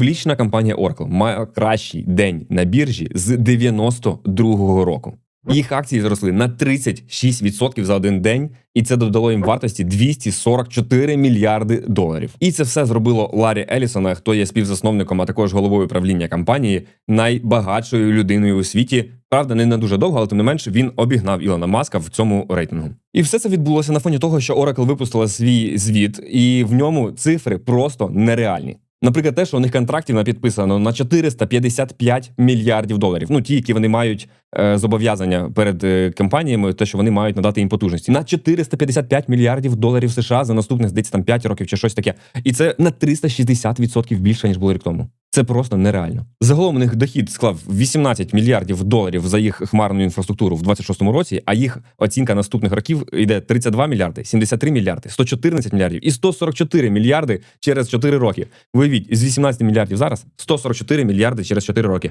Публічна компанія Oracle має кращий день на біржі з 92-го року. Їх акції зросли на 36% за один день, і це додало їм вартості 244 мільярди доларів. І це все зробило Ларі Елісона, хто є співзасновником, а також головою правління компанії, найбагатшою людиною у світі. Правда, не на дуже довго, але тим не менш він обігнав Ілона Маска в цьому рейтингу. І все це відбулося на фоні того, що Oracle випустила свій звіт, і в ньому цифри просто нереальні. Наприклад, те, що у них контрактів на підписано на 455 мільярдів доларів. Ну, ті, які вони мають е, зобов'язання перед е, компаніями, те, що вони мають надати їм потужності, на 455 мільярдів доларів США за наступних десь там 5 років чи щось таке. І це на 360% більше ніж було рік тому. Це просто нереально. Загалом у них дохід склав 18 мільярдів доларів за їх хмарну інфраструктуру в 26-му році, а їх оцінка наступних років йде 32 мільярди, 73 мільярди, 114 мільярдів і 144 мільярди через 4 роки. Виявіть, з 18 мільярдів зараз 144 мільярди через 4 роки.